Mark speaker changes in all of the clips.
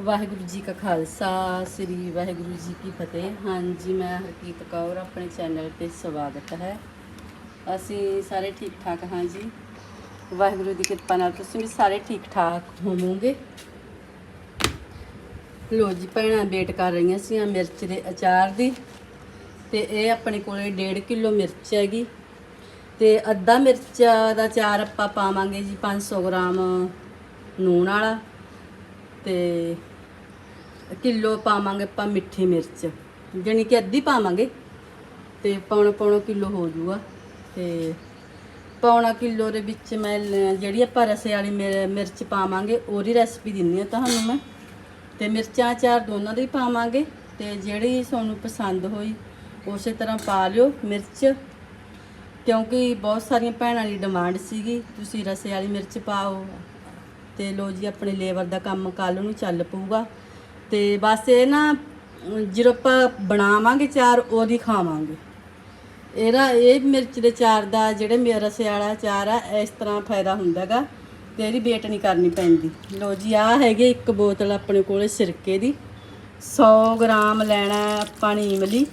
Speaker 1: ਵਾਹਿਗੁਰੂ ਜੀ ਕਾ ਖਾਲਸਾ, ਸ੍ਰੀ ਵਾਹਿਗੁਰੂ ਜੀ ਕੀ ਫਤਿਹ। ਹਾਂਜੀ, ਮੈਂ ਹਰਕੀਤ ਕੌਰ, ਆਪਣੇ ਚੈਨਲ ਤੇ ਸਵਾਗਤ ਹੈ। ਅਸੀਂ ਸਾਰੇ ਠੀਕ ਠਾਕ ਹਾਂ ਜੀ। ਵਾਹਿਗੁਰੂ ਦੀ ਕਿਰਪਾ ਨਾਲ ਤੁਸੀਂ ਵੀ ਸਾਰੇ ਠੀਕ ਠਾਕ ਹੋਵੋਗੇ। ਲੋ ਜੀ, ਭੈਣਾਂ ਵੇਟ ਕਰ ਰਹੀਆਂ ਸੀ ਮਿਰਚ ਦੇ ਅਚਾਰ ਦੀ। ਤੇ ਇਹ ਆਪਣੇ ਕੋਲੇ 1.5 ਕਿਲੋ ਮਿਰਚ ਹੈਗੀ। ਤੇ ਅੱਧਾ ਮਿਰਚ ਦਾ ਅਚਾਰ ਆਪਾਂ ਪਾਵਾਂਗੇ ਜੀ 500 ਗ੍ਰਾਮ ਨੂਣ ਵਾਲਾ। ਤੇ ਕਿਲੋ ਪਾਵਾਂਗੇ ਆਪਾਂ ਮਿੱਠੀ ਮਿਰਚ। ਜਾਣੀ ਕਿ ਅੱਧੀ ਪਾਵਾਂਗੇ। ਤੇ ਪੌਣਾ ਪੌਣਾ ਕਿਲੋ ਹੋ ਜੂਗਾ। ਤੇ ਪੌਣਾ ਕਿਲੋ ਦੇ ਵਿੱਚ ਮੈਂ ਜਿਹੜੀ ਆਪਾਂ ਰਸੇ ਵਾਲੀ ਮਿਰ- ਮਿਰਚ ਪਾਵਾਂਗੇ, ਉਹਦੀ ਰੈਸਪੀ ਦਿੰਨੀ ਆ ਤੁਹਾਨੂੰ ਮੈਂ। ਤੇ ਮਿਰਚਾਂ ਚਾਰ ਦੋਨਾਂ ਦੀ ਪਾਵਾਂਗੇ। ਤੇ ਜਿਹੜੀ ਤੁਹਾਨੂੰ ਪਸੰਦ ਹੋਈ, ਉਸੇ ਤਰ੍ਹਾਂ ਪਾ ਲਿਓ ਮਿਰਚ। ਕਿਉਂਕਿ ਬਹੁਤ ਸਾਰੀਆਂ ਭੈਣਾਂ ਦੀ ਡਿਮਾਂਡ ਸੀਗੀ, ਤੁਸੀਂ ਰਸੇ ਵਾਲੀ ਮਿਰਚ ਪਾਓ। ਤੇ ਲੋ ਜੀ, ਆਪਣੇ ਲੇਬਰ ਦਾ ਕੰਮ ਕੱਲ ਨੂੰ ਚੱਲ ਪਊਗਾ। ਤੇ ਬਸ ਇਹ ਨਾ, ਜਦੋਂ ਆਪਾਂ ਬਣਾਵਾਂਗੇ ਚਾਰ, ਉਹਦੀ ਖਾਵਾਂਗੇ। ਇਹਦਾ, ਇਹ ਮਿਰਚ ਦੇ ਚਾਰ ਦਾ, ਜਿਹੜੇ ਮੇਰਾ ਰਸੇ ਵਾਲਾ ਚਾਰ ਆ, ਇਸ ਤਰ੍ਹਾਂ ਫਾਇਦਾ ਹੁੰਦਾਗਾ ਤੇ ਇਹਦੀ ਵੇਟ ਨਹੀਂ ਕਰਨੀ ਪੈਂਦੀ। ਲੋ ਜੀ ਆ ਹੈਗੇ ਇੱਕ ਬੋਤਲ ਆਪਣੇ ਕੋਲੇ ਸਿਰਕੇ ਦੀ। 100 ਗ੍ਰਾਮ ਲੈਣਾ ਆਪਾਂ ਨੇ ਇਮਲੀ।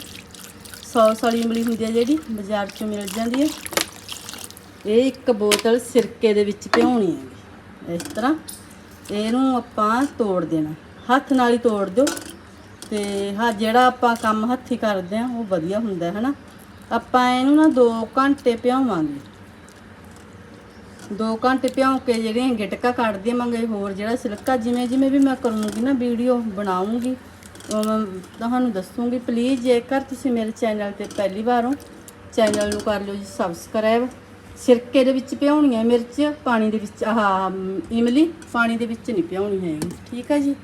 Speaker 1: 100 ਸਾਲੀ ਇਮਲੀ ਹੁੰਦੀ ਹੈ ਜਿਹੜੀ, ਬਾਜ਼ਾਰ 'ਚੋਂ ਮਿਲ ਜਾਂਦੀ ਹੈ ਇਹ ਇੱਕ ਬੋਤਲ ਸਿਰਕੇ ਦੇ ਵਿੱਚ ਭਿਉਣੀ ਹੈ ਇਸ ਤਰ੍ਹਾਂ। ਇਹਨੂੰ ਆਪਾਂ ਤੋੜ ਦੇਣਾ। ਹੱਥ ਨਾਲ ਹੀ ਤੋੜ ਦਿਓ। ਤੇ ਹਾਂ, ਜਿਹੜਾ ਆਪਾਂ ਕੰਮ ਹੱਥੀ ਕਰਦੇ ਆ ਉਹ ਵਧੀਆ ਹੁੰਦਾ ਹੈ ਨਾ ਆਪਾਂ ਇਹਨੂੰ ਨਾ 2 ਘੰਟੇ ਭਿਆਵਾਂਗੇ 2 ਘੰਟੇ ਭਿਉਂ ਕੇ ਜਿਹੜੀਆਂ ਗਿਟਕਾ ਕੱਢ ਦੇਵਾਂਗੇ ਹੋਰ ਜਿਹੜਾ ਸਿਲਕਾ, ਜਿਵੇਂ ਜਿਵੇਂ ਵੀ ਮੈਂ ਕਰੂੰਗੀ ਨਾ ਵੀਡੀਓ ਬਣਾਉਂਗੀ ਤੁਹਾਨੂੰ ਦੱਸੂਗੀ। ਪਲੀਜ਼ ਜੇਕਰ ਤੁਸੀਂ ਮੇਰੇ ਚੈਨਲ ਤੇ ਪਹਿਲੀ ਵਾਰ ਹੋ, ਚੈਨਲ ਨੂੰ ਕਰ ਲਿਓ ਜੀ ਸਬਸਕ੍ਰਾਈਬ। ਸਿਰਕੇ ਦੇ ਵਿੱਚ ਭਿਉਣੀ ਹੈ ਮਿਰਚ, ਪਾਣੀ ਦੇ ਵਿੱਚ, ਆਹ, ਇਮਲੀ, ਪਾਣੀ ਦੇ ਵਿੱਚ ਨਹੀਂ ਭਿਉਣੀ ਹੈਗੀ। ਠੀਕ ਹੈ ਜੀ?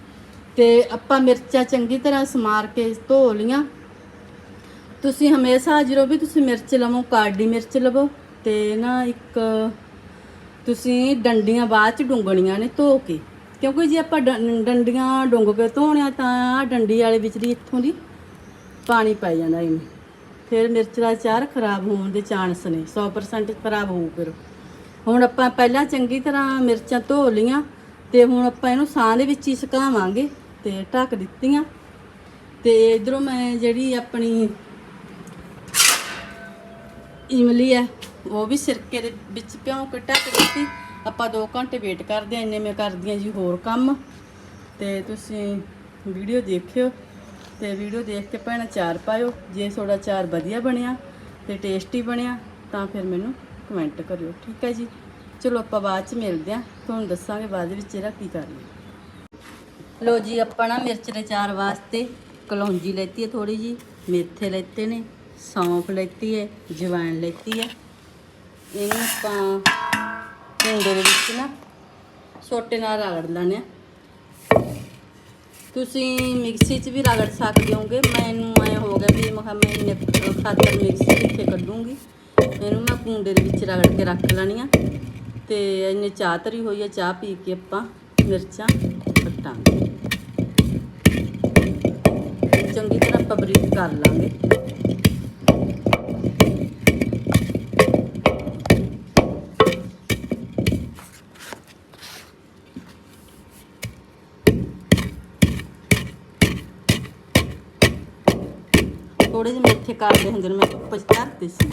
Speaker 1: ਤੇ ਆਪਾਂ ਮਿਰਚਾਂ ਚੰਗੀ ਤਰ੍ਹਾਂ ਸਮਾਰ ਕੇ ਧੋ ਲੀਆਂ ਤੁਸੀਂ ਹਮੇਸ਼ਾ ਜਦੋਂ ਵੀ ਤੁਸੀਂ ਮਿਰਚ ਲਵੋ ਕਾਲੀ ਮਿਰਚ ਲਵੋ ਤੇ ਨਾ ਇੱਕ ਤੁਸੀਂ ਡੰਡੀਆਂ ਬਾਅਦ ਚ ਡੁੰਗਣੀਆਂ ਨੇ ਧੋ ਕੇ। ਕਿਉਂਕਿ ਜੇ ਆਪਾਂ ਡੰ- ਡੰਡੀਆਂ ਡੁੰਗ ਕੇ ਧੋਣਿਆ ਤਾਂ ਡੰਡੀ ਵਾਲੇ ਵਿੱਚ ਦੀ ਇੱਥੋਂ ਦੀ ਪਾਣੀ ਪੈ ਜਾਂਦਾ ਇਹਨੂੰ ਫਿਰ ਮਿਰਚ ਦਾ ਚਾਰ ਖਰਾਬ ਹੋਣ ਦੇ ਚਾਂਸ ਨੇ 100% ਖਰਾਬ ਹੋਊ ਫਿਰ। ਹੁਣ ਆਪਾਂ ਪਹਿਲਾਂ ਚੰਗੀ ਤਰ੍ਹਾਂ ਮਿਰਚਾਂ ਧੋ ਲੀਆਂ ਤੇ ਹੁਣ ਆਪਾਂ ਇਹਨੂੰ ਸਾਹ ਦੇ ਵਿੱਚ ਹੀ ਸੁਕਾਵਾਂਗੇ। ਤੇ ਢੱਕ ਦਿੱਤੀਆਂ। ਤੇ ਇਧਰੋਂ ਮੈਂ ਜਿਹੜੀ ਆਪਣੀ ਇਮਲੀ ਹੈ, ਉਹ ਵੀ ਸਿਰਕੇ ਦੇ ਵਿੱਚ ਭਿਉਂ ਕੇ ਢੱਕ ਦਿੱਤੀ। ਆਪਾਂ 2 ਘੰਟੇ ਵੇਟ ਕਰਦੇ ਆ ਇੰਨੇ ਮੈਂ ਕਰਦੀ ਆ ਜੀ ਹੋਰ ਕੰਮ। ਤੇ ਤੁਸੀਂ ਵੀਡੀਓ ਦੇਖਿਓ। ਤੇ ਵੀਡੀਓ ਦੇਖ ਕੇ ਭੈਣਾਂ ਚਾਰ ਪਾਇਓ। ਜੇ ਤੁਹਾਡਾ ਚਾਰ ਵਧੀਆ ਬਣਿਆ ਤੇ ਟੇਸਟੀ ਬਣਿਆ, ਤਾਂ ਫਿਰ ਮੈਨੂੰ ਕਮੈਂਟ ਕਰਿਓ। ਠੀਕ ਹੈ ਜੀ? ਚਲੋ ਆਪਾਂ ਬਾਅਦ ਚ ਮਿਲਦੇ ਆ ਤੁਹਾਨੂੰ ਦੱਸਾਂਗੇ ਬਾਅਦ ਵਿੱਚ ਇਹਦਾ ਕੀ ਕਰਨਾ। ਲੋ ਜੀ ਆਪਾਂ ਨਾ ਮਿਰਚ ਦੇ ਚਾਰ ਵਾਸਤੇ ਕਲੌਂਜੀ ਲੈਤੀ ਹੈ ਥੋੜੀ ਜੀ ਮੇਥੇ ਲੈਤੇ ਨੇ, ਸੌਂਫ ਲੈਤੀ ਹੈ ਜਵੈਣ ਲੈਤੀ ਹੈ। ਇਹਨੂੰ ਆਪਾਂ ਕੁੰਡੇ ਦੇ ਵਿੱਚ ਨਾ ਛੋਟੇ ਨਾਲ ਰਗੜ ਲੈਣੇ ਆ। ਤੁਸੀਂ ਮਿਕਸੀ 'ਚ ਵੀ ਰਗੜ ਸਕਦੇ ਹੋਗੇ ਮੈਨੂੰ ਐ ਹੋ ਗਿਆ ਵੀ ਮੈਂ ਕਿਹਾ ਮੈਂ ਇੰਨੇ ਖਾਤਰ ਮਿਕਸੀ ਕਿੱਥੇ ਕੱਢੂੰਗੀ। ਇਹਨੂੰ ਮੈਂ ਕੁੰਡੇ ਦੇ ਵਿੱਚ ਰਗੜ ਕੇ ਰੱਖ ਲੈਣੀ ਆ ਤੇ ਇੰਨੇ ਚਾਹ ਤਰੀ ਹੋਈ ਹੈ ਚਾਹ ਪੀ ਕੇ ਆਪਾਂ ਮਿਰਚਾਂ ਕੱਟਾਂਗੇ। ਚੰਗੀ ਤਰ੍ਹਾਂ ਆਪਾਂ ਬਰੀਕ ਕਰ ਲਾਂਗੇ। ਥੋੜੇ ਜਿਹੇ ਮੇਥੇ ਕਾੜਦੇ ਹੁੰਦੇ ਨੇ, ਮੈਂ ਧੁੱਪ 'ਚ ਧਰਤੇ ਸੀ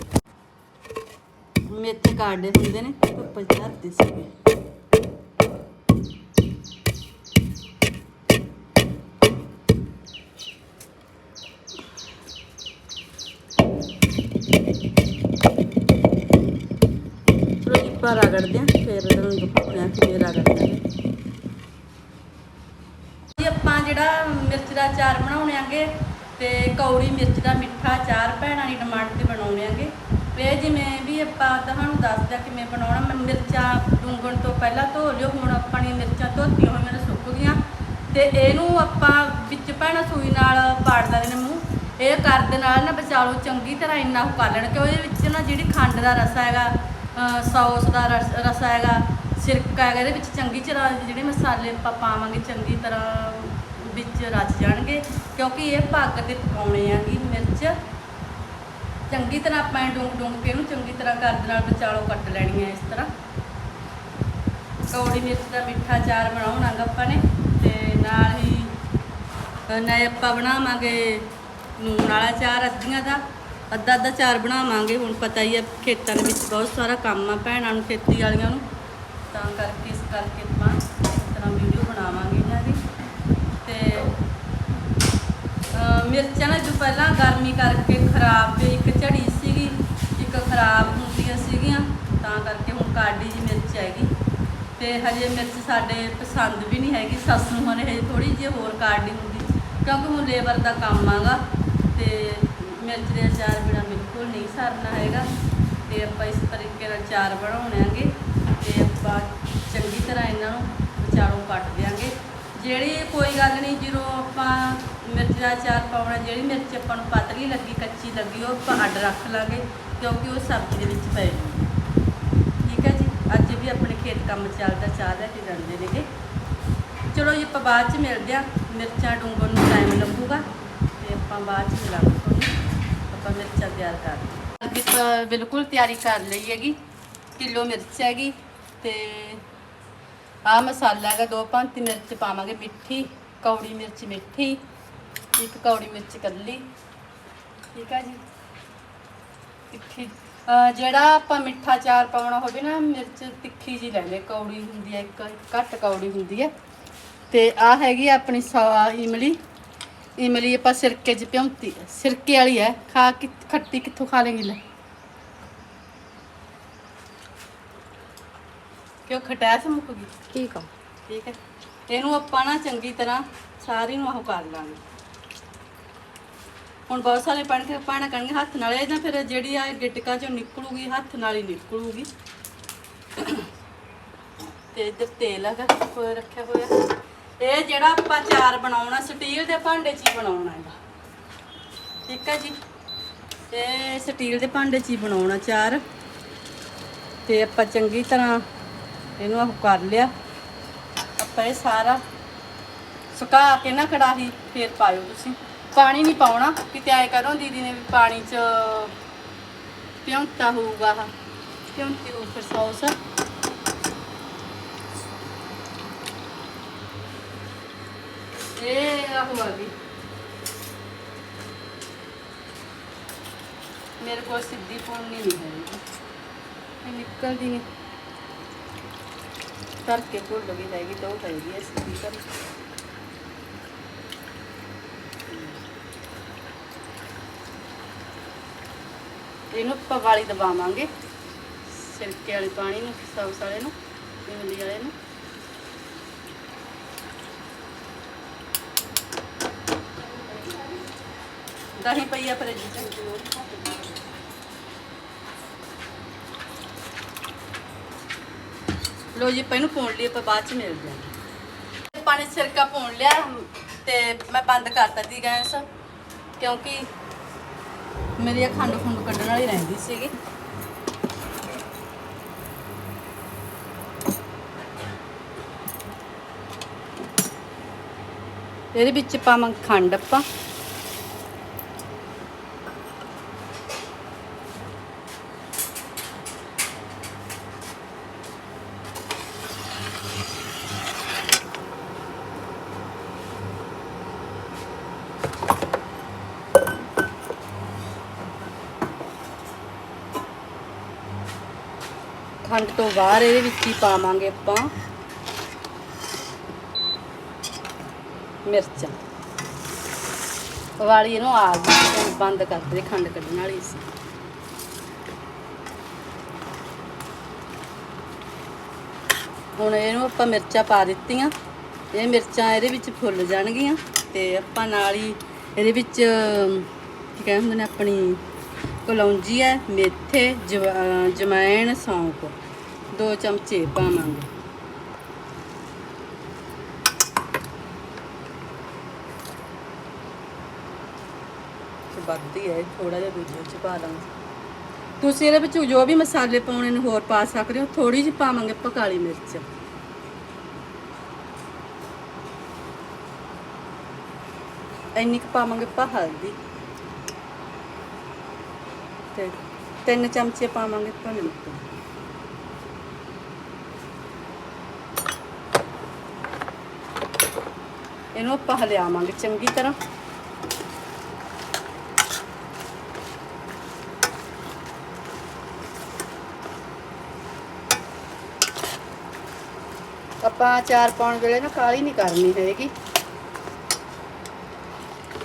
Speaker 1: ਮੇਥੇ ਕਾੜਦੇ ਹੁੰਦੇ ਨੇ, ਧੁੱਪ 'ਚ ਧਰਤੇ ਸੀ ਚਲੋ ਰਗੜਦੇ ਆ ਫਿਰ ਇਹਨਾਂ ਨੂੰ ਦੁਪਹਿਰਾਂ ਫਿਰ ਰਗੜਦੇ ਆ ਜੀ ਆਪਾਂ ਜਿਹੜਾ ਮਿਰਚ ਦਾ ਅਚਾਰ ਬਣਾਉਣੇ ਆਂਗੇ ਤੇ ਕੌੜੀ ਮਿਰਚ ਦਾ ਮਿੱਠਾ ਅਚਾਰ, ਭੈਣਾਂ ਦੀ ਡਿਮਾਂਡ ਤੇ ਬਣਾਉਣੇ ਆਂਗੇ। ਤੇ ਜਿਵੇਂ ਵੀ ਆਪਾਂ ਤੁਹਾਨੂੰ ਦੱਸਦਾ ਕਿਵੇਂ ਬਣਾਉਣਾ, ਮੈਂ ਮਿਰਚਾਂ ਡੂੰਗਣ ਤੋਂ ਪਹਿਲਾਂ ਧੋ ਲਿਓ, ਹੁਣ ਆਪਾਂ ਨੇ ਮਿਰਚਾਂ ਧੋਤੀਆਂ ਹੋਈਆਂ ਨੇ ਸੁੱਕ ਗਈਆਂ। ਤੇ ਇਹਨੂੰ ਆਪਾਂ ਵਿੱਚ ਭੈਣਾਂ ਸੂਈ ਨਾਲ ਪਾੜ ਦਿੰਦੇ ਨੇ ਮੂੰਹ। ਇਹ ਕਰ ਦੇ ਨਾਲ ਨਾ ਬਚਾਲੋ ਚੰਗੀ ਤਰ੍ਹਾਂ ਇੰਨਾ ਉਹ ਕਰ ਲੈਣਾ ਕਿ ਉਹਦੇ ਵਿੱਚ ਨਾ ਜਿਹੜੀ ਖੰਡ ਦਾ ਰਸਾ ਹੈਗਾ ਸੌਸ ਦਾ ਰਸ- ਰਸਾ ਹੈਗਾ, ਸਿਰਕਾ ਹੈਗਾ, ਇਹਦੇ ਵਿੱਚ ਚੰਗੀ ਤਰ੍ਹਾਂ ਜਿਹੜੇ ਮਸਾਲੇ ਆਪਾਂ ਪਾਵਾਂਗੇ, ਚੰਗੀ ਤਰ੍ਹਾਂ ਵਿੱਚ ਰਚ ਜਾਣਗੇ, ਕਿਉਂਕਿ ਇਹ ਪੱਗ ਦੇ ਪਕਾਉਣੇ ਆਗੀ ਮਿਰਚ ਚੰਗੀ ਤਰ੍ਹਾਂ ਆਪਾਂ ਡੂੰਗ ਡੂੰਗ ਕੇ ਇਹਨੂੰ ਚੰਗੀ ਤਰ੍ਹਾਂ ਕਰ ਨਾਲ ਵਿਚਾਲੋ, ਕੱਟ ਲੈਣੀ ਹੈ ਇਸ ਤਰ੍ਹਾਂ। ਕੌੜੀ ਮਿਰਚ ਦਾ ਮਿੱਠਾ ਚਾਰ ਬਣਾਉਣਾਗਾ ਆਪਾਂ ਨੇ, ਤੇ ਨਾਲ ਹੀ ਨਾ ਆਪਾਂ ਬਣਾਵਾਂਗੇ ਨੂਨ ਵਾਲਾ ਚਾਰ ਅੱਧੀਆਂ ਦਾ। ਅੱਧਾ ਅੱਧਾ ਚਾਰ ਬਣਾਵਾਂਗੇ। ਹੁਣ ਪਤਾ ਹੀ ਆ ਖੇਤਾਂ ਦੇ ਵਿੱਚ ਬਹੁਤ ਸਾਰਾ ਕੰਮ ਆ ਭੈਣਾਂ ਨੂੰ, ਖੇਤੀ ਵਾਲੀਆਂ ਨੂੰ। ਤਾਂ ਕਰਕੇ ਇਸ ਕਰਕੇ ਆਪਾਂ ਇਸ ਤਰ੍ਹਾਂ ਵੀਡੀਓ ਬਣਾਵਾਂਗੇ ਇਹਨਾਂ ਦੀ। ਤੇ, ਅਹ, ਮਿਰਚਾਂ ਨਾ ਜੋ ਪਹਿਲਾਂ ਗਰਮੀ ਕਰਕੇ ਖਰਾਬ ਤੇ ਇੱਕ ਝੜੀ ਸੀਗੀ, ਇੱਕ ਖਰਾਬ ਹੁੰਦੀਆਂ ਸੀਗੀਆਂ, ਤਾਂ ਕਰਕੇ ਹੁਣ ਕਾਡੀ ਜੀ ਮਿਰਚ ਹੈਗੀ। ਤੇ ਹਜੇ ਮਿਰਚ ਸਾਡੇ ਪਸੰਦ ਵੀ ਨਹੀਂ ਹੈਗੀ, ਸੱਸ ਨੂੰ ਹਲੇ ਹਜੇ ਥੋੜੀ ਜਿਹੀ ਹੋਰ ਕਾਡੀ ਹੁੰਦੀ, ਕਿਉਂਕਿ ਹੁਣ ਲੇਬਰ ਦਾ ਕੰਮ ਆਗਾ। ਤੇ ਮਿਰਚ ਦੇ ਅਚਾਰ ਬਿਨਾ ਬਿਲਕੁਲ ਨਹੀਂ ਸਰਨਾ ਹੈਗਾ ਤੇ ਆਪਾਂ ਇਸ ਤਰੀਕੇ ਨਾਲ ਅਚਾਰ ਬਣਾਉਣਾਂਗੇ ਤੇ ਆਪਾਂ ਚੰਗੀ ਤਰ੍ਹਾਂ ਇਹਨਾਂ ਨੂੰ ਵਿਚਾਰੋਂ ਕੱਟ ਦਿਆਂਗੇ। ਜਿਹੜੀ ਕੋਈ ਗੱਲ ਨਹੀਂ, ਜਦੋਂ ਆਪਾਂ ਮਿਰਚ ਦਾ ਅਚਾਰ ਪਾਉਣਾ, ਜਿਹੜੀ ਮਿਰਚ ਆਪਾਂ ਨੂੰ ਪਤਲੀ ਲੱਗੀ, ਕੱਚੀ ਲੱਗੀ, ਉਹ ਆਪਾਂ ਅੱਡ ਰੱਖ ਲਾਂਗੇ ਕਿਉਂਕਿ ਉਹ ਸਬਜ਼ੀ ਦੇ ਵਿੱਚ ਪੈ ਜੂਗੀ ਠੀਕ ਹੈ ਜੀ? ਅੱਜ ਵੀ ਆਪਣੇ ਖੇਤ ਕੰਮ ਚੱਲਦਾ, ਚਾਹ ਲੈ ਕੇ ਜਾਂਦੇ ਨੇਗੇ। ਚਲੋ ਜੀ, ਆਪਾਂ ਬਾਅਦ ਚ ਮਿਲਦੇ ਆ ਮਿਰਚਾਂ ਡੂੰਘਣ ਨੂੰ ਟਾਈਮ ਲੱਗੂਗਾ ਤੇ ਆਪਾਂ ਬਾਅਦ ਚ ਮਿਲਾਂਗੇ। ਤਿਆਰ ਕਰ ਲਈ। ਬਿਲਕੁਲ ਤਿਆਰੀ ਕਰ ਲਈ ਹੈਗੀ, ਕਿਲੋ ਮਿਰਚ ਹੈਗੀ ਤੇ ਆ ਮਸਾਲਾ ਹੈਗਾ ਦੋ ਪੰਤੀ ਮਿਰਚ ਪਾਵਾਂਗੇ ਮਿੱਠੀ, ਕੌੜੀ ਮਿਰਚ ਮਿੱਠੀ, ਇੱਕ ਕੌੜੀ ਮਿਰਚ ਕੱਲੀ, ਠੀਕ ਆ ਜੀ? ਤਿੱਖੀ ਜਿਹੜਾ ਆਪਾਂ ਮਿੱਠਾ ਚਾਰ ਪਾਉਣਾ ਹੋਵੇ ਨਾ, ਮਿਰਚ ਤਿੱਖੀ ਜੀ ਲੈਣੇ ਕੌੜੀ ਹੁੰਦੀ ਹੈ ਇੱਕ ਘੱਟ ਕੌੜੀ ਹੁੰਦੀ ਹੈ। ਤੇ ਆ ਹੈਗੀ ਆਪਣੀ ਸਾ ਇਮਲੀ। ਇਮਲੀ ਆਪਾਂ ਸਿਰਕੇ 'ਚ ਭਿਉਂਤੀ ਹੈ। ਸਿਰਕੇ ਵਾਲੀ ਹੈ ਖਾ ਕਿ ਖੱਟੀ ਕਿੱਥੋਂ ਖਾ ਲੇਗੀ ਲੈ। ਕਿਉਂ ਖਟਾਸ ਮੁੱਕ ਗਈ?
Speaker 2: ਠੀਕ ਆ।
Speaker 1: ਠੀਕ ਹੈ। ਇਹਨੂੰ ਆਪਾਂ ਨਾ ਚੰਗੀ ਤਰ੍ਹਾਂ ਸਾਰੀ ਨੂੰ ਉਹ ਕਰ ਲਾਂਗੇ। ਹੁਣ ਬਹੁਤ ਸਾਰੇ ਪਣ ਕੇ ਪਾਣਾ ਕਰਨਗੇ ਹੱਥ ਨਾਲ ਇਹ ਨਾ ਫਿਰ ਜਿਹੜੀ ਆ ਗਿਟਕਾ ਚੋਂ ਨਿਕਲੂਗੀ ਹੱਥ ਨਾਲ ਹੀ ਨਿਕਲੂਗੀ। ਤੇ ਇੱਧਰ ਤੇਲ ਹੈਗਾ ਰੱਖਿਆ ਹੋਇਆ। ਇਹ ਜਿਹੜਾ ਆਪਾਂ ਚਾਰ ਬਣਾਉਣਾ, ਸਟੀਲ ਦੇ ਭਾਂਡੇ 'ਚ ਹੀ ਬਣਾਉਣਾ ਹੈਗਾ। ਠੀਕ ਹੈ ਜੀ? ਇਹ ਸਟੀਲ ਦੇ ਭਾਂਡੇ 'ਚ ਹੀ ਬਣਾਉਣਾ ਚਾਰ। ਤੇ ਆਪਾਂ ਚੰਗੀ ਤਰ੍ਹਾਂ ਇਹਨੂੰ ਉਹ ਕਰ ਲਿਆ। ਆਪਾਂ ਇਹ ਸਾਰਾ ਸੁਕਾ ਕੇ ਨਾ ਕੜਾਹੀ ਫੇਰ ਪਾਇਓ ਤੁਸੀਂ। ਪਾਣੀ ਨਹੀਂ ਪਾਉਣਾ, ਕਿਤੇ ਐ ਕਰੋ ਦੀਦੀ ਨੇ ਵੀ ਪਾਣੀ 'ਚ ਪਿਉਂਤਾ ਹੋਊਗਾ ਆਹ। ਪਿਉਂਤੀ ਹੋ ਸੌਸ। ਇਹ ਆਹ ਆ ਗਈ। ਮੇਰੇ ਕੋਲ ਸਿੱਧੀ ਪੌਣੀ ਨਹੀਂ ਹੈ ਇਹ ਨਿਕਲਦੀ ਨਹੀਂ ਕਰਕੇ ਭੁੱਲ ਗਈ ਹੈਗੀ ਤਾਂ ਉਹ ਹੈਗੀ ਹੈ ਸਿੱਧੀ ਕਰ ਇਹਨੂੰ ਆਪਾਂ ਵਾਲੀ ਦਬਾਵਾਂਗੇ। ਸਿਰਕੇ ਵਾਲੇ ਪਾਣੀ ਨੂੰ ਸੌਸ ਵਾਲੇ ਨੂੰ ਇਮਲੀ ਵਾਲੇ ਨੂੰ। ਦਹੀਂ ਪਈ ਆ ਫਰਿੱਜ 'ਚ। ਲੋ ਜੀ, ਆਪਾਂ ਇਹਨੂੰ ਭੁੰਨ ਲਈ ਆਪਾਂ ਬਾਅਦ ਚ ਮਿਲਦੇ ਹਾਂ। ਪਾਣੀ ਸਿਰਕਾ ਭੁੰਨ ਲਿਆ ਤੇ ਮੈਂ ਬੰਦ ਕਰਤਾ ਦੀ ਗੈਸ, ਕਿਉਂਕਿ ਮੇਰੀ ਇਹ ਖੰਡ ਖੁੰਡ ਕੱਢਣ ਵਾਲੀ ਰਹਿੰਦੀ ਸੀਗੀ। ਇਹਦੇ ਵਿੱਚ ਪਾਵਾਂਗੇ ਖੰਡ ਆਪਾਂ। ਖੰਡ ਤੋਂ ਬਾਅਦ ਇਹਦੇ ਵਿੱਚ ਹੀ ਪਾਵਾਂਗੇ ਆਪਾਂ? ਮਿਰਚਾਂ। ਵਾਲੀ ਇਹਨੂੰ ਆ ਗਈ ਬੰਦ ਕਰ ਦੇ ਖੰਡ ਕੱਢਣ ਵਾਲੀ ਸੀ। ਹੁਣ ਇਹਨੂੰ ਆਪਾਂ ਮਿਰਚਾਂ ਪਾ ਦਿੱਤੀਆਂ। ਇਹ ਮਿਰਚਾਂ ਇਹਦੇ ਵਿੱਚ ਫੁੱਲ ਜਾਣਗੀਆਂ ਤੇ ਆਪਾਂ ਨਾਲ ਹੀ ਇਹਦੇ ਵਿੱਚ, ਕੀ ਕਹਿੰਦੇ ਹੁੰਦੇ ਨੇ ਆਪਣੀ ਕਲੌਂਜੀ ਹੈ, ਮੇਥੇ, ਜਵ- ਅਹ ਜਮੈਣ ਸੌਂਫ। ਦੋ ਚਮਚੇ ਪਾਵਾਂਗੇ। ਤੇ ਵੱਧਦੀ ਹੈ ਥੋੜਾ ਜਿਹਾ ਦੂਜੇ ਚ ਪਾ ਦਾਂਗੇ। ਤੁਸੀਂ ਇਹਦੇ ਵਿੱਚ ਜੋ ਵੀ ਮਸਾਲੇ ਪਾਉਣੇ ਨੇ ਹੋਰ ਪਾ ਸਕਦੇ ਹੋ ਥੋੜੀ ਜਿਹੀ ਪਾਵਾਂਗੇ ਆਪਾਂ ਕਾਲੀ ਮਿਰਚ। ਇੰਨੀ ਕੁ ਪਾਵਾਂਗੇ ਆਪਾਂ ਹਲਦੀ। ਤੇ ਤਿੰਨ ਚਮਚੇ ਪਾਵਾਂਗੇ ਆਪਾਂ ਨਮਕ ਇਹਨੂੰ ਆਪਾਂ ਹਲਿਆਵਾਂਗੇ ਚੰਗੀ ਤਰ੍ਹਾਂ। ਆਪਾਂ ਚਾਰ ਪਾਉਣ ਵੇਲੇ ਨਾ ਕਾਲੀ ਨਹੀਂ ਕਰਨੀ ਹੈਗੀ।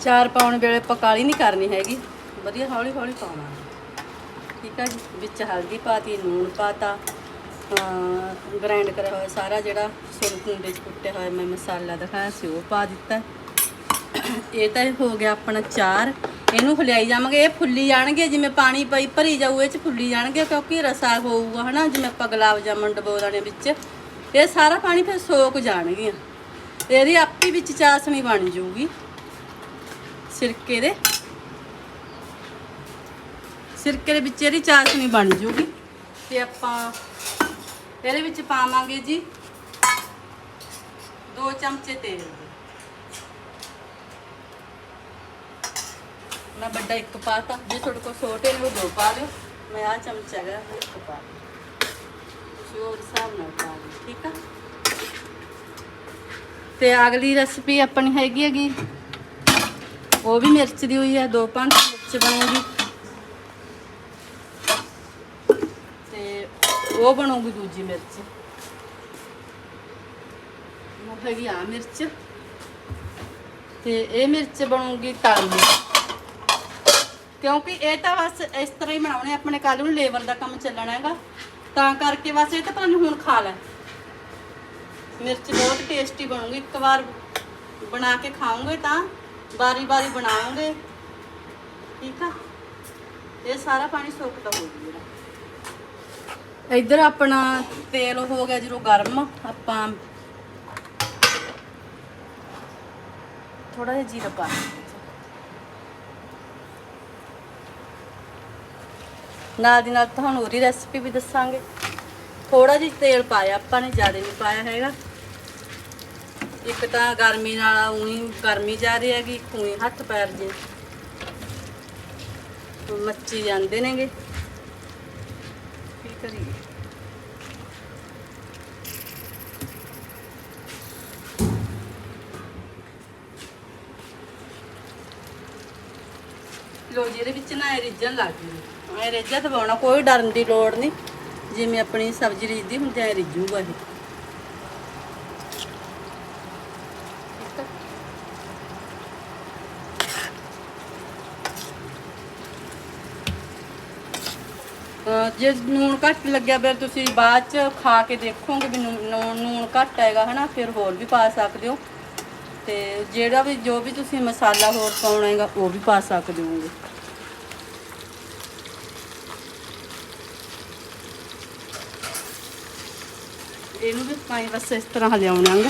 Speaker 1: ਚਾਰ ਪਾਉਣ ਵੇਲੇ ਆਪਾਂ ਕਾਲੀ ਨਹੀਂ ਕਰਨੀ ਹੈਗੀ। ਵਧੀਆ ਹੌਲੀ ਹੌਲੀ ਪਾਉਣਾ ਠੀਕ ਆ ਜੀ? ਵਿੱਚ ਹਲਦੀ ਪਾਤੀ, ਲੂਣ ਪਾਤਾ ਗ੍ਰਾਈਂਡ ਕਰਿਆ ਹੋਇਆ ਸਾਰਾ ਜਿਹੜਾ ਸੁਰ ਕੁੰਡੇ ਚ ਕੁੱਟਿਆ ਹੋਇਆ ਮੈਂ ਮਸਾਲਾ ਦਿਖਾਇਆ ਸੀ, ਉਹ ਪਾ ਦਿੱਤਾ। ਇਹ ਤਾਂ ਹੋ ਗਿਆ ਆਪਣਾ ਚਾਰ। ਇਹਨੂੰ ਹਲਿਆਈ ਜਾਵਾਂਗੇ, ਇਹ ਫੁੱਲੀ ਜਾਣਗੇ, ਜਿਵੇਂ ਪਾਣੀ ਪਈ ਭਰੀ ਜਾਊ, ਇਹ ਚ ਫੁੱਲੀ ਜਾਣਗੇ, ਕਿਉਂਕਿ ਰਸਾ ਹੋਊਗਾ, ਹਨਾ? ਜਿਵੇਂ ਆਪਾਂ ਗੁਲਾਬ ਜਾਮਣ ਡਬੋ ਦਾਣੇ ਵਿੱਚ, ਇਹ ਸਾਰਾ ਪਾਣੀ ਫਿਰ ਸੋਕ ਜਾਣਗੀਆਂ। ਇਹਦੀ ਆਪੀ ਵਿੱਚ ਚਾਸਣੀ ਬਣ ਜਾਊਗੀ ਸਿਰਕੇ ਦੇ ਸਿਰਕੇ ਦੇ ਵਿੱਚ ਇਹਦੀ ਚਾਸਣੀ ਬਣ ਜੂਗੀ। ਤੇ ਆਪਾਂ ਇਹਦੇ ਵਿੱਚ ਪਾਵਾਂਗੇ ਜੀ 2 ਚਮਚੇ ਤੇਲ। ਮੈਂ ਵੱਡਾ ਇੱਕ ਪਾਤਾ। ਜੇ ਤੁਹਾਡੇ ਕੋਲ ਛੋਟੇ ਨੇ ਉਹ ਦੋ ਪਾ ਦਿਓ ਮੈਂ ਆ ਚਮਚਾ ਹੈਗਾ, ਇੱਕ ਪਾ ਲਿਓ। ਤੁਸੀਂ ਉਹ ਹਿਸਾਬ ਨਾਲ ਪਾ ਦਿਓ ਠੀਕ ਆ? ਤੇ ਅਗਲੀ ਰੈਸਪੀ ਆਪਣੀ ਹੈਗੀ ਹੈਗੀ, ਉਹ ਵੀ ਮਿਰਚ ਦੀ ਹੋਈ ਹੈ, ਦੋ ਪੰਜ ਮਿਰਚ ਬਣੂਗੀ ਤੇ ਉਹ ਬਣੂਗੀ ਦੂਜੀ ਮਿਰਚ। ਉਹ ਹੈਗੀ ਆ ਮਿਰਚ। ਤੇ ਇਹ ਮਿਰਚ ਬਣੂਗੀ ਕਾਲੀ। ਕਿਉਂਕਿ ਇਹ ਤਾਂ ਬਸ ਇਸ ਤਰ੍ਹਾਂ ਹੀ ਬਣਾਉਣੇ, ਆਪਣੇ ਕੱਲ ਨੂੰ ਲੇਬਰ ਦਾ ਕੰਮ ਚੱਲਣਾ ਹੈਗਾ। ਤਾਂ ਕਰਕੇ ਬਸ ਇਹ ਤਾਂ ਪਤਾ ਹੁਣ ਖਾ ਲੈ। ਮਿਰਚ ਬਹੁਤ ਟੇਸਟੀ ਬਣੂਗੀ, ਇੱਕ ਵਾਰ ਬਣਾ ਕੇ ਖਾਓਗੇ ਤਾਂ ਬਾਰੀ ਬਾਰੀ ਬਣਾਓਗੇ। ਠੀਕ ਆ? ਇਹ ਸਾਰਾ ਪਾਣੀ ਸੁੱਕਦਾ ਹੋ ਜੂਗਾ ਇੱਧਰ ਆਪਣਾ ਤੇਲ ਹੋ ਗਿਆ ਜਦੋਂ ਗਰਮ, ਆਪਾਂ ਥੋੜਾ ਜਿਹਾ ਜੀਰਾ ਪਾ ਨਾਲ ਦੀ ਨਾਲ ਤੁਹਾਨੂੰ ਉਹਦੀ ਰੈਸਪੀ ਵੀ ਦੱਸਾਂਗੇ। ਥੋੜਾ ਜਿਹਾ ਤੇਲ ਪਾਇਆ, ਆਪਾਂ ਨੇ ਜ਼ਿਆਦਾ ਨਹੀਂ ਪਾਇਆ ਹੈਗਾ। ਇੱਕ ਤਾਂ ਗਰਮੀ ਨਾਲ ਉਹੀ ਗਰਮੀ ਜਾ ਰਹੀ ਹੈਗੀ ਕੋਈ ਹੱਥ ਪੈਰ ਜੇ। ਮੱਚੀ ਜਾਂਦੇ ਨੇਗੇ। ਕੀ ਕਰੀਏ? ਲੋ ਜੀ, ਇਹਦੇ ਵਿੱਚ ਨਾ ਇਹ ਰਿੱਝਣ ਲੱਗ ਗਈ। ਇਹ ਰਿੱਝਾ ਦਬਾਉਣਾ ਕੋਈ ਡਰਨ ਦੀ ਲੋੜ ਨਹੀਂ। ਜਿਵੇਂ ਆਪਣੀ ਸਬਜ਼ੀ ਰਿੱਝਦੀ ਹੁੰਦੀ, ਐ ਰਿੱਝੂਗਾ ਇਹ। ਜੇ ਨੂਣ ਘੱਟ ਲੱਗਿਆ ਫਿਰ ਤੁਸੀਂ ਬਾਅਦ ਚ ਖਾ ਕੇ ਦੇਖੋਗੇ ਵੀ ਨੂਣ ਨੂਣ ਘੱਟ ਹੈਗਾ, ਹਨਾ? ਫਿਰ ਹੋਰ ਵੀ ਪਾ ਸਕਦੇ ਹੋ। ਤੇ ਜਿਹੜਾ ਵੀ, ਜੋ ਵੀ ਤੁਸੀਂ ਮਸਾਲਾ ਹੋਰ ਪਾਉਣਾ ਹੈਗਾ, ਉਹ ਵੀ ਪਾ ਸਕਦੇ ਹੋਗੇ ਇਹਨੂੰ ਵੀ ਪਾਈ ਬਸ ਇਸ ਤਰ੍ਹਾਂ ਹਲਿਆਉਣਾਂਗਾ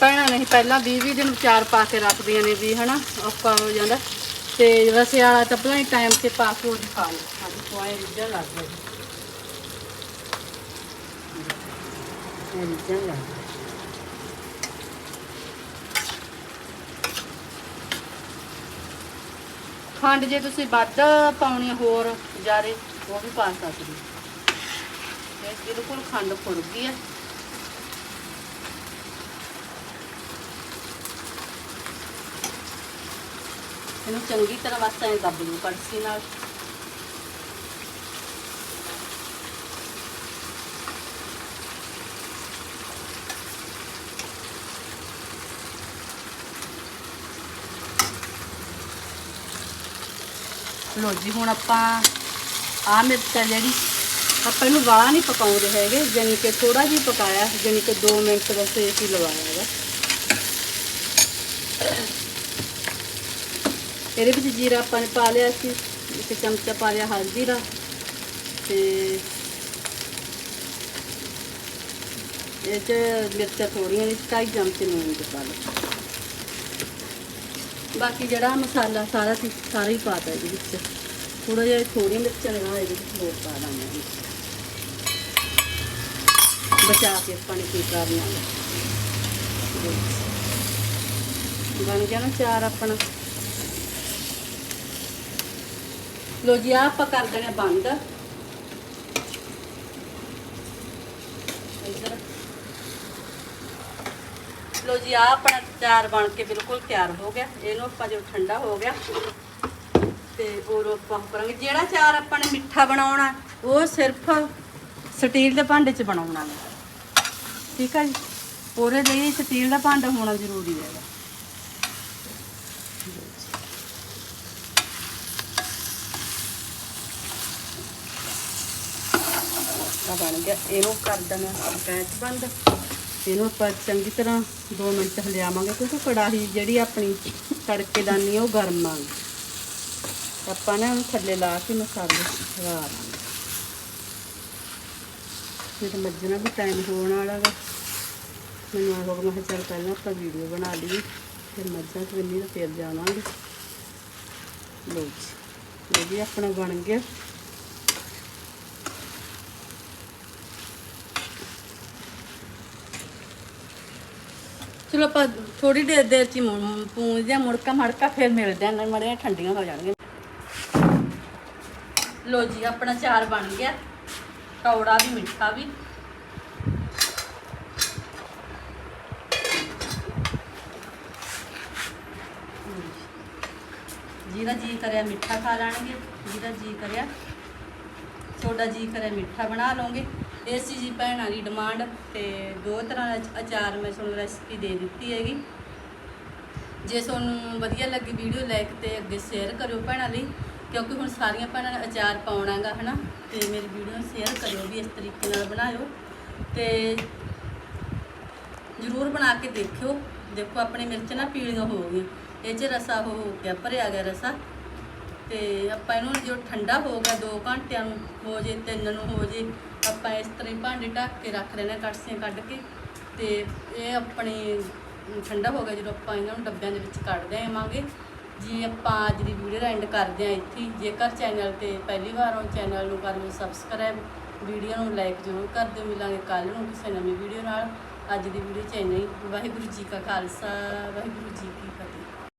Speaker 1: ਪੈਣਾ ਨਹੀਂ ਪਹਿਲਾਂ 20 20 ਦਿਨ ਚਾਰ ਪਾ ਕੇ ਰੱਖਦੀਆਂ ਨੇ ਵੀ, ਹਨਾ, ਔਖਾ ਹੋ ਜਾਂਦਾ। ਤੇ ਰਸੇ ਵਾਲਾ ਤਾਂ ਪਹਿਲਾਂ ਹੀ ਟਾਈਮ ਤੇ ਪਾ ਕੇ ਉਹ ਖਾ ਲਓ। ਅੱਜ ਕੋਈ ਰਿਜਾ ਲੱਗ ਗਿਆ ਇਹ ਰਿਜਾ ਲੱਗ ਗਿਆ। ਖੰਡ ਜੇ ਤੁਸੀਂ ਵੱਧ ਪਾਉਣੀ ਹੋਰ ਜਾਰੇ, ਉਹ ਵੀ ਪਾ ਸਕਦੇ ਹੋ। ਬਿਲਕੁਲ ਖੰਡ ਫੁੱਲ ਗਈ ਹੈ ਇਹਨੂੰ ਚੰਗੀ ਤਰ੍ਹਾਂ ਬਸ ਐਂ ਦੱਬ ਲਓ ਕੜਛੀ ਨਾਲ। ਲੋ ਜੀ, ਹੁਣ ਆਪਾਂ ਆ ਮਿਰਚ ਹੈ ਜਿਹੜੀ, ਆਪਾਂ ਇਹਨੂੰ ਵਾਲਾ ਨਹੀਂ ਪਕਾਉਂਦੇ ਹੈਗੇ, ਜਾਣੀ ਕਿ ਥੋੜਾ ਜਿਹਾ ਪਕਾਇਆ, ਜਾਣੀ ਕਿ 2 ਮਿੰਟ ਬਸ ਇਹ ਹੀ ਲਵਾਇਆ ਹੈਗਾ। ਇਹਦੇ ਵਿੱਚ ਜੀਰਾ ਆਪਾਂ ਨੇ ਪਾ ਲਿਆ ਸੀ, ਇੱਕ ਚਮਚਾ ਪਾ ਲਿਆ ਹਲਦੀ ਦਾ, ਤੇ ਇਹ ਚ ਮਿਰਚਾਂ ਥੋੜੀਆਂ ਨੇ ਢਾਈ ਚਮਚ ਨੂਨ ਦੇ ਪਾ ਲਿਆ। ਬਾਕੀ ਜਿਹੜਾ ਮਸਾਲਾ ਸਾਰਾ ਸੀ, ਸਾਰਾ ਹੀ ਪਾਤਾ ਇਹਦੇ ਵਿੱਚ। ਥੋੜਾ ਜਿਹਾ ਥੋੜੀਆਂ ਮਿਰਚਾਂ ਲਗਾ ਇਹਦੇ ਵਿੱਚ ਹੋਰ ਪਾ ਦਾਂਗੇ ਬਚਾ ਕੇ ਆਪਾਂ ਨੇ ਕੀ ਕਰਨਾ। ਹੈ ਬਣ ਗਿਆ ਨਾ ਚਾਰ ਆਪਣਾ। ਲੋ ਜੀ, ਆਹ ਆਪਾਂ ਕਰ ਦੇਣਾ ਬੰਦ। ਇੱਧਰ। ਲੋ ਜੀ, ਆਹ ਆਪਣਾ ਚਾਰ ਬਣ ਕੇ ਬਿਲਕੁਲ ਤਿਆਰ ਹੋ ਗਿਆ। ਇਹਨੂੰ ਆਪਾਂ ਜਦੋਂ ਠੰਡਾ ਹੋ ਗਿਆ, ਤੇ ਹੋਰ ਆਪਾਂ ਕਰਾਂਗੇ। ਜਿਹੜਾ ਚਾਰ ਆਪਾਂ ਨੇ ਮਿੱਠਾ ਬਣਾਉਣਾ, ਉਹ ਸਿਰਫ ਸਟੀਲ ਦੇ ਭਾਂਡੇ 'ਚ ਬਣਾਉਣਾ ਹੈ ਠੀਕ ਹੈ ਜੀ? ਉਹਦੇ ਲਈ ਸਟੀਲ ਦਾ ਭਾਂਡਾ ਹੋਣਾ ਜ਼ਰੂਰੀ ਹੈਗਾ। ਆ ਬਣ ਗਿਆ। ਇਹਨੂੰ ਕਰ ਦੇਣਾ ਗੈਸ ਬੰਦ, ਇਹਨੂੰ ਆਪਾਂ ਚੰਗੀ ਤਰ੍ਹਾਂ 2 ਮਿੰਟ ਹਲਿਆਵਾਂਗੇ ਕਿਉਂਕਿ ਕੜਾਹੀ ਜਿਹੜੀ ਆਪਣੀ ਤੜਕੇਦਾਨੀ ਉਹ ਗਰਮ ਆ। ਆਪਾਂ ਨਾ ਉਹਨੂੰ ਥੱਲੇ ਲਾ ਕੇ ਮਸਾਲੇ ਲਾ ਲਾਂਗੇ। ਇਹ ਤਾਂ ਮੱਝਣਾ ਵੀ ਟਾਈਮ ਹੋਣ ਵਾਲਾ ਵਾ। ਮੈਨੂੰ ਆ ਹੋ ਮੈਂ ਕਿਹਾ ਚੱਲ ਪਹਿਲਾਂ ਆਪਾਂ ਵੀਡੀਓ ਬਣਾ ਲਈਏ, ਫਿਰ ਮੱਝਾਂ ਸਵੰਨੀ ਦਾ ਫੇਰ ਜਾਵਾਂਗੇ। ਲੋ ਜੀ, ਇਹ ਵੀ ਆਪਣਾ ਬਣ ਗਿਆ। ਚਲੋ ਆਪਾਂ ਥੋੜੀ ਦੇਰ ਦੇਰ ਚ ਪੂੰਝਦੇ ਆ ਮੁੜਕਾ ਮੜਕਾ ਫਿਰ ਮਿਲਦੇ ਆ ਮੜੀਆਂ ਠੰਡੀਆਂ ਹੋ ਜਾਣਗੀਆਂ। ਲੋ ਜੀ, ਆਪਣਾ ਚਾਰ ਬਣ ਗਿਆ। ਕੌੜਾ ਵੀ, ਮਿੱਠਾ ਵੀ। ਜਿਹਦਾ ਜੀ ਕਰਿਆ ਮਿੱਠਾ ਖਾ ਲੈਣਗੇ, ਜਿਹਦਾ ਜੀ ਕਰਿਆ, ਤੁਹਾਡਾ ਜੀ ਕਰਿਆ ਮਿੱਠਾ ਬਣਾ ਲਓਗੇ। ਇਹ ਸੀ ਜੀ ਭੈਣਾਂ ਦੀ ਡਿਮਾਂਡ ਤੇ ਦੋ ਤਰ੍ਹਾਂ ਦਾ ਅਚਾਰ ਮੈਂ ਤੁਹਾਨੂੰ ਰੈਸਪੀ ਦੇ ਦਿੱਤੀ ਹੈਗੀ। ਜੇ ਤੁਹਾਨੂੰ ਵਧੀਆ ਲੱਗੀ ਵੀਡੀਓ ਲਾਈਕ ਤੇ ਅੱਗੇ ਸ਼ੇਅਰ ਕਰਿਓ ਭੈਣਾਂ ਲਈ, ਕਿਉਂਕਿ ਹੁਣ ਸਾਰੀਆਂ ਭੈਣਾਂ ਨੇ ਅਚਾਰ ਪਾਉਣਾਗਾ ਹਨਾ? ਤੇ ਮੇਰੀ ਵੀਡੀਓ ਨੂੰ ਸ਼ੇਅਰ ਕਰਿਓ ਵੀ ਇਸ ਤਰੀਕੇ ਨਾਲ ਬਣਾਇਓ। ਤੇ ਜ਼ਰੂਰ ਬਣਾ ਕੇ ਦੇਖਿਓ। ਦੇਖੋ, ਆਪਣੇ ਮਿਰਚ ਨਾ ਪੀਲੀਆਂ ਹੋ ਗਈਆਂ। ਇਹ 'ਚ ਰਸਾ ਹੋ ਗਿਆ, ਭਰਿਆ ਗਿਆ ਰਸਾ। ਤੇ ਆਪਾਂ ਇਹਨੂੰ ਜੋ ਠੰਡਾ ਹੋ ਗਿਆ 2 ਘੰਟਿਆਂ ਨੂੰ, ਹੋ ਜੇ 3 ਨੂੰ, ਹੋ ਜੇ ਆਪਾਂ ਇਸ ਤਰ੍ਹਾਂ ਹੀ ਭਾਂਡੇ ਢੱਕ ਕੇ ਰੱਖ ਲੈਣਾ ਕੜਸੀਆਂ ਕੱਢ ਕੇ ਤੇ ਇਹ ਆਪਣੀ ਠੰਡਾ ਹੋ ਗਿਆ ਜਦੋਂ ਆਪਾਂ ਇਹਨਾਂ ਨੂੰ ਡੱਬਿਆਂ ਦੇ ਵਿੱਚ ਕੱਢ ਦੇਵਾਂਗੇ। ਜੀ ਆਪਾਂ ਅੱਜ ਦੀ ਵੀਡੀਓ ਦਾ ਐਂਡ ਕਰਦੇ ਹਾਂ ਇੱਥੇ ਜੇਕਰ ਚੈਨਲ ਤੇ ਪਹਿਲੀ ਵਾਰ ਹੋ ਚੈਨਲ ਨੂੰ ਕਰ ਲਓ ਸਬਸਕ੍ਰਾਈਬ ਵੀਡੀਓ ਨੂੰ ਲਾਈਕ ਜ਼ਰੂਰ ਕਰ ਦਿਓ। ਮਿਲਾਂਗੇ ਕੱਲ ਨੂੰ ਕਿਸੇ ਨਵੀਂ ਵੀਡੀਓ ਨਾਲ। ਅੱਜ ਦੀ ਵੀਡੀਓ ਚ ਇੰਨਾ ਹੀ। ਵਾਹਿਗੁਰੂ ਜੀ ਕਾ ਖਾਲਸਾ, ਵਾਹਿਗੁਰੂ ਜੀ ਕੀ ਫਤਿਹ।